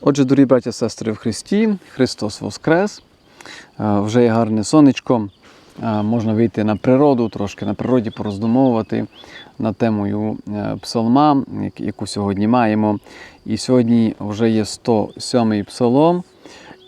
Отже, дорогі браття сестри в Христі, Христос Воскрес. Е, Вже є гарне сонечко. Е, Можна вийти на природу, трошки на природі пороздумовувати над темою е, псалма, яку сьогодні маємо. І сьогодні вже є 107-й псалом.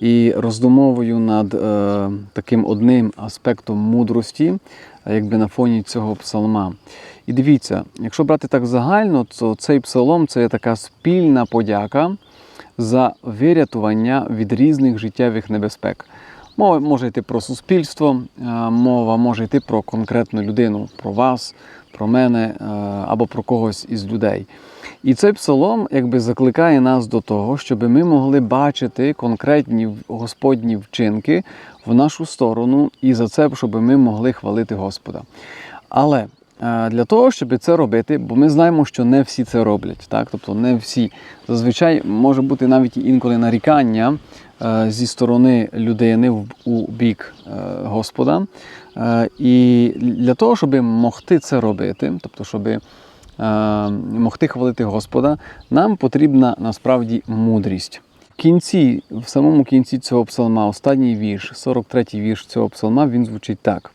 І роздумовую над е, таким одним аспектом мудрості, е, якби на фоні цього псалма. І дивіться, якщо брати так загально, то цей псалом це є така спільна подяка за вирятування від різних життєвих небезпек. Мова може йти про суспільство, е, мова може йти про конкретну людину, про вас, про мене е, або про когось із людей. І цей псалом якби закликає нас до того, щоб ми могли бачити конкретні Господні вчинки в нашу сторону, і за це, щоб ми могли хвалити Господа. Але е, для того, щоб це робити, бо ми знаємо, що не всі це роблять, так? тобто не всі. Зазвичай може бути навіть інколи нарікання е, зі сторони людини у бік е, Господа. І для того, щоб могти це робити, тобто, щоб могти хвалити Господа, нам потрібна насправді мудрість. В кінці, в самому кінці цього псалма, останній вірш, 43-й вірш цього псалма, він звучить так.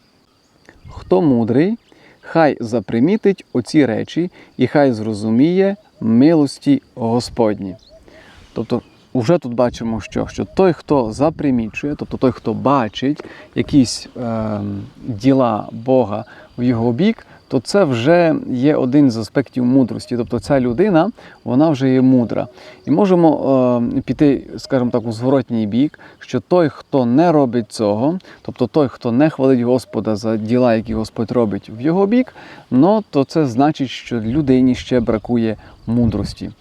Хто мудрий, хай запримітить оці речі і хай зрозуміє милості Господні. Тобто, вже тут бачимо, що, що той, хто запримічує, тобто той, хто бачить якісь е, діла Бога в його бік, то це вже є один з аспектів мудрості. Тобто ця людина, вона вже є мудра. І можемо е, піти, скажімо так, у зворотній бік, що той, хто не робить цього, тобто той, хто не хвалить Господа за діла, які Господь робить в його бік, ну, то це значить, що людині ще бракує мудрості.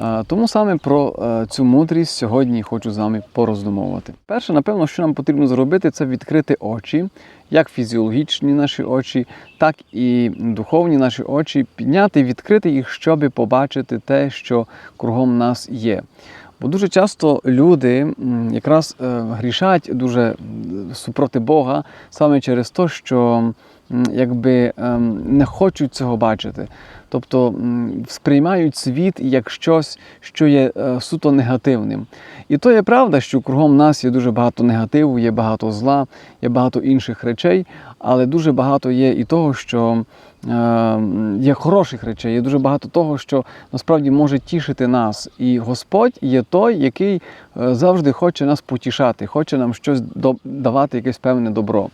Е, Тому саме про е, цю мудрість сьогодні хочу з вами пороздумовувати. Перше, напевно, що нам потрібно зробити, це відкрити очі, як фізіологічні наші очі, так і духовні наші очі, підняти, відкрити їх, щоб побачити те, що кругом нас є. Бо дуже часто люди якраз е, грішать дуже супроти Бога саме через те, що якби ем, не хочуть цього бачити. Тобто сприймають світ як щось, що є е, суто негативним. І то є правда, що кругом нас є дуже багато негативу, є багато зла, є багато інших речей, але дуже багато є і того, що е, є хороших речей, є дуже багато того, що насправді може тішити нас. І Господь є той, який е, завжди хоче нас потішати, хоче нам щось давати, якесь певне добро.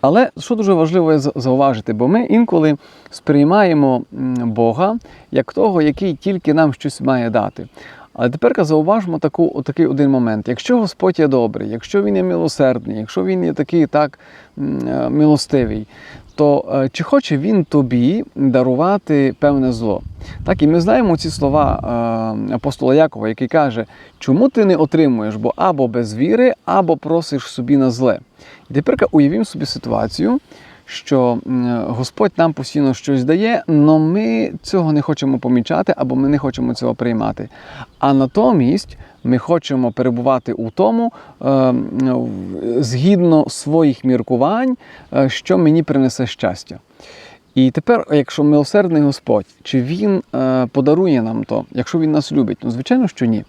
Але що дуже важливо зауважити, бо ми інколи сприймаємо Бога як того, який тільки нам щось має дати. Але тепер зауважимо таку, такий один момент. Якщо Господь є добрий, якщо Він є милосердний, якщо Він є такий так е, милостивий, то е, чи хоче він тобі дарувати певне зло? Так, і ми знаємо ці слова е, апостола Якова, який каже, чому ти не отримуєш, бо або без віри, або просиш собі на зле. І тепер уявімо собі ситуацію, що Господь нам постійно щось дає, але ми цього не хочемо помічати або ми не хочемо цього приймати. А натомість ми хочемо перебувати у тому, е, згідно своїх міркувань, е, що мені принесе щастя. І тепер, якщо милосердний Господь, чи Він е, подарує нам то, якщо Він нас любить? Ну, звичайно, що ні.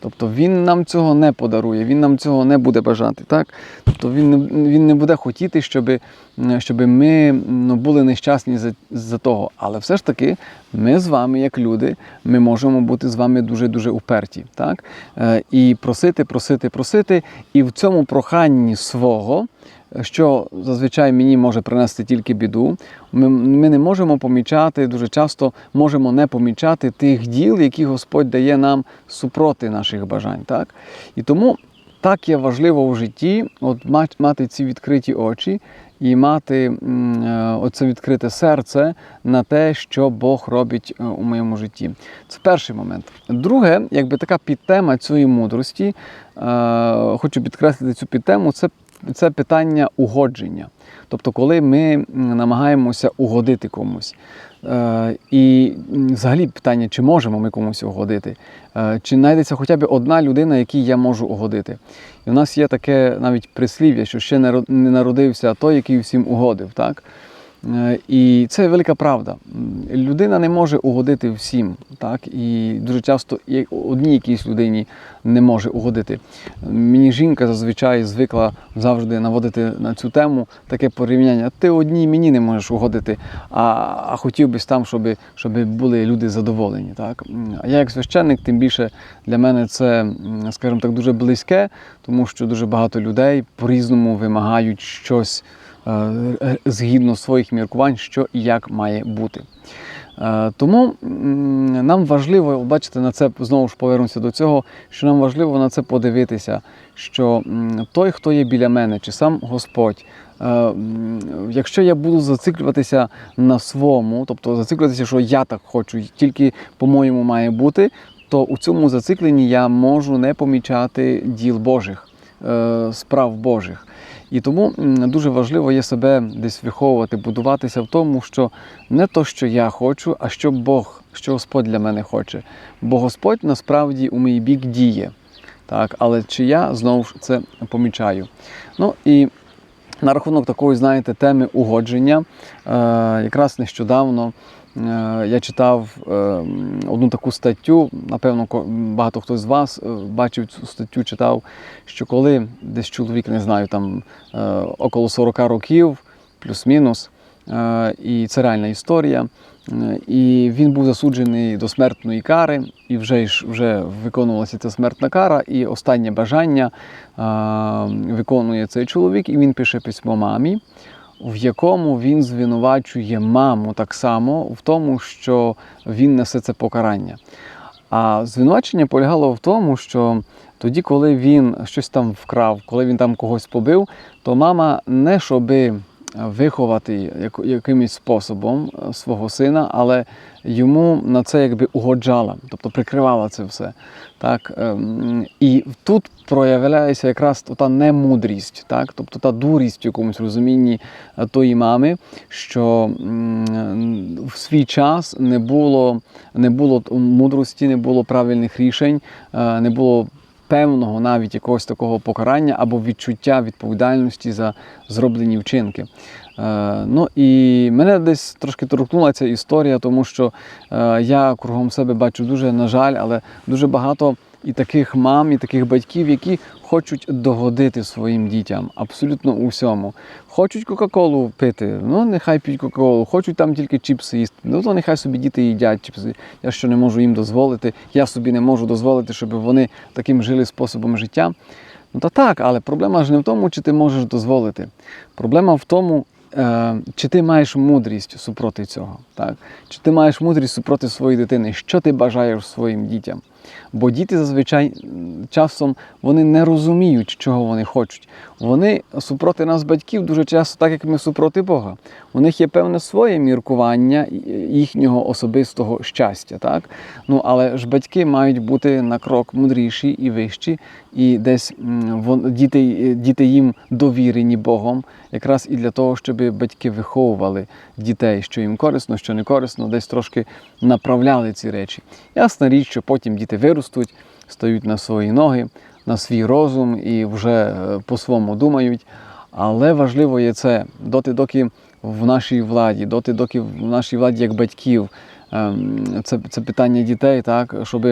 Тобто він нам цього не подарує, він нам цього не буде бажати. Так? Тобто він не, він не буде хотіти, щоб, щоб ми ну, були нещасні за, за того. Але все ж таки, ми з вами, як люди, ми можемо бути з вами дуже-дуже уперті. Так? Е, і просити, просити, просити. І в цьому проханні свого. Що зазвичай мені може принести тільки біду. Ми, не можемо помічати, дуже часто можемо не помічати тих діл, які Господь дає нам супроти наших бажань. Так? І тому так є важливо в житті от, мати ці відкриті очі і мати е, оце відкрите серце на те, що Бог робить е, у моєму житті. Це перший момент. Друге, якби така підтема цієї мудрості, е, хочу підкреслити цю підтему, це це питання угодження. Тобто, коли ми намагаємося угодити комусь. Е, І взагалі питання, чи можемо ми комусь угодити, Е, чи знайдеться хоча б одна людина, якій я можу угодити. І в нас є таке навіть прислів'я, що ще не народився той, який всім угодив. Так? Е, І це велика правда. Людина не може угодити всім, так? І дуже часто одній якійсь людині не може угодити. Мені жінка зазвичай звикла завжди наводити на цю тему таке порівняння. Ти одній мені не можеш угодити, а, а хотів би там, щоб, щоб були люди задоволені. Так? А я як священник, тим більше для мене це, скажімо так, дуже близьке, тому що дуже багато людей по-різному вимагають щось згідно своїх міркувань, що і як має бути. Е, Тому нам важливо, бачите, на це знову ж повернуся до цього, що нам важливо на це подивитися, що той, хто є біля мене, чи сам Господь, е, якщо я буду зациклюватися на своєму, тобто зациклюватися, що я так хочу, тільки по-моєму має бути, то у цьому зацикленні я можу не помічати діл Божих, е, справ Божих. І тому дуже важливо є себе десь виховувати, будуватися в тому, що не то, що я хочу, а що Бог, що Господь для мене хоче. Бо Господь насправді у мій бік діє. Так, але чи я знову ж це помічаю? Ну і на рахунок такої, знаєте, теми угодження, е, якраз нещодавно я читав е, одну таку статтю. Напевно, багато хто з вас е, бачив цю статтю, читав, що коли десь чоловік, не знаю, там е, около 40 років, плюс-мінус, е, і це реальна історія. Е, І він був засуджений до смертної кари, і вже вже виконувалася ця смертна кара, і останнє бажання виконує цей чоловік, і він пише письмо мамі, в якому він звинувачує маму так само в тому, що він несе це покарання. А звинувачення полягало в тому, що тоді, коли він щось там вкрав, коли він там когось побив, то мама не щоби виховати яко- якимось способом е, свого сина, але йому на це якби угоджала, тобто прикривала це все. Так? ем, І тут проявляється якраз та немудрість, так? тобто та дурість в якомусь розумінні е, тої мами, що в свій час не було, не було мудрості, не було правильних рішень, е, не було певного навіть якогось такого покарання або відчуття відповідальності за зроблені вчинки. Е, ну і мене десь трошки торкнула ця історія, тому що е, я кругом себе бачу дуже, на жаль, але дуже багато і таких мам, і таких батьків, які хочуть догодити своїм дітям абсолютно у всьому. Хочуть Кока-Колу пити, ну нехай п'ють Кока-Колу, хочуть там тільки чіпси їсти, ну то нехай собі діти їдять чіпси. Я що не можу їм дозволити, я собі не можу дозволити, щоб вони таким жили способом життя. Ну та так, але проблема ж не в тому, чи ти можеш дозволити. Проблема в тому, е, чи ти маєш мудрість супроти цього. Так? Чи ти маєш мудрість супроти своєї дитини, що ти бажаєш своїм дітям? Бо діти зазвичай часом вони не розуміють, чого вони хочуть. Вони супроти нас, батьків, дуже часто, так як ми супроти Бога. У них є певне своє міркування їхнього особистого щастя. Так? Ну, але ж батьки мають бути на крок мудріші і вищі, і десь діти, діти їм довірені Богом, якраз і для того, щоб батьки виховували дітей, що їм корисно, що не корисно, десь трошки направляли ці речі. Ясна річ, що потім діти виростуть, стають на свої ноги, на свій розум і вже е, по-своєму думають. Але важливо є це доти, доки в нашій владі, доти, доки в нашій владі як батьків. Ем, Це, це питання дітей, так, щоб,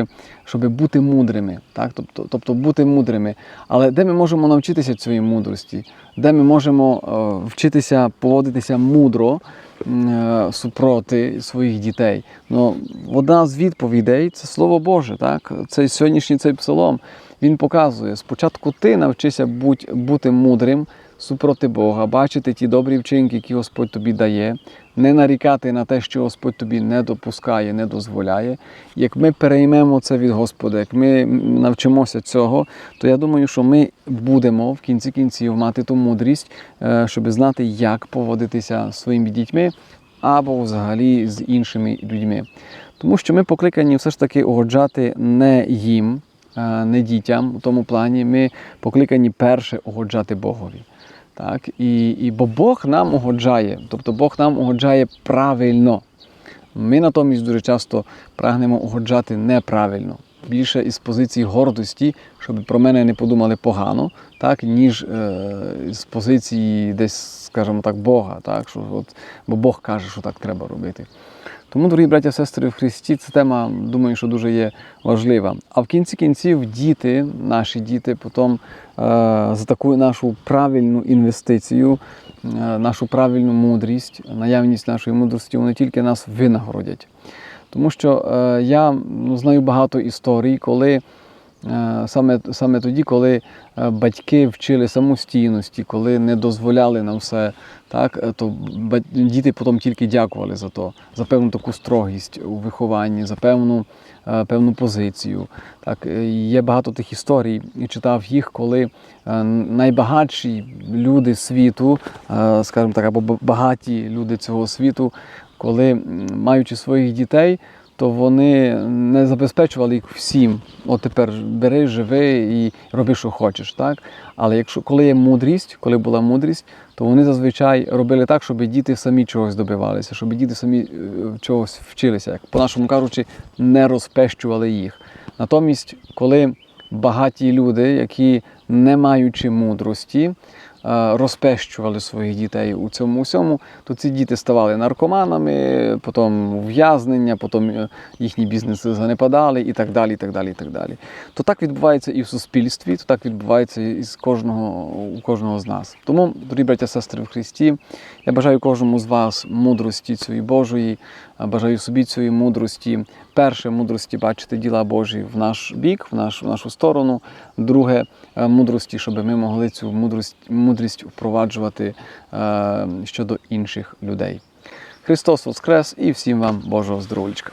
щоб бути мудрими, так, тобто, тобто бути мудрими. Але де ми можемо навчитися цієї мудрості, де ми можемо е, вчитися поводитися мудро е, супроти своїх дітей? Ну, одна з відповідей це Слово Боже, так? Цей сьогоднішній цей псалом. Він показує, спочатку ти навчися бути мудрим супроти Бога, бачити ті добрі вчинки, які Господь тобі дає, не нарікати на те, що Господь тобі не допускає, не дозволяє. Як ми переймемо це від Господа, як ми навчимося цього, то я думаю, що ми будемо в кінці кінців мати ту мудрість, е, щоб знати, як поводитися зі своїми дітьми або взагалі з іншими людьми. Тому що ми покликані все ж таки угоджати не їм, не дітям у тому плані. Ми покликані перше угоджати Богові. Так? І, і бо Бог нам угоджає, тобто Бог нам угоджає правильно. Ми натомість дуже часто прагнемо угоджати неправильно. більше із позиції гордості, щоб про мене не подумали погано, так, ніж е, з позиції десь, скажімо так, Бога. Так, що от, бо Бог каже, що так треба робити. Тому, дорогі браття, сестри в Христі, ця тема, думаю, що дуже є важлива. А в кінці кінців діти, наші діти, потім е, за таку нашу правильну інвестицію, е, нашу правильну мудрість, наявність нашої мудрості, вони тільки нас винагородять. Тому що е, я ну, знаю багато історій, коли саме, саме тоді, коли е, батьки вчили самостійності, коли не дозволяли нам все, так, е, то діти потім тільки дякували за то, за певну таку строгість у вихованні, за певну, е, певну позицію. Так, е, є багато тих історій, і читав їх, коли е, найбагатші люди світу, е, скажімо так, або багаті люди цього світу, коли маючи своїх дітей, то вони не забезпечували їх всім. От тепер бери, живи і роби, що хочеш. Так? Але якщо коли є мудрість, коли була мудрість, то вони зазвичай робили так, щоб діти самі чогось добивалися, щоб діти самі е, чогось вчилися, як по-нашому кажучи, не розпещували їх. Натомість, коли багаті люди, які не маючи мудрості, розпещували своїх дітей у цьому усьому, то ці діти ставали наркоманами, потім ув'язнення, потім е, їхні бізнеси занепадали і так далі. і так далі, і так далі. То так відбувається і в суспільстві, то так відбувається і з кожного, у кожного з нас. Тому, дорогі браття сестри в Христі, я бажаю кожному з вас мудрості цієї Божої, бажаю собі цієї мудрості. Перше, мудрості бачити діла Божі в наш бік, в, наш, в нашу сторону. Друге, е, мудрості, щоб ми могли цю мудрість, мудрість впроваджувати е, щодо інших людей. Христос Воскрес і всім вам Божого здоров'ячка.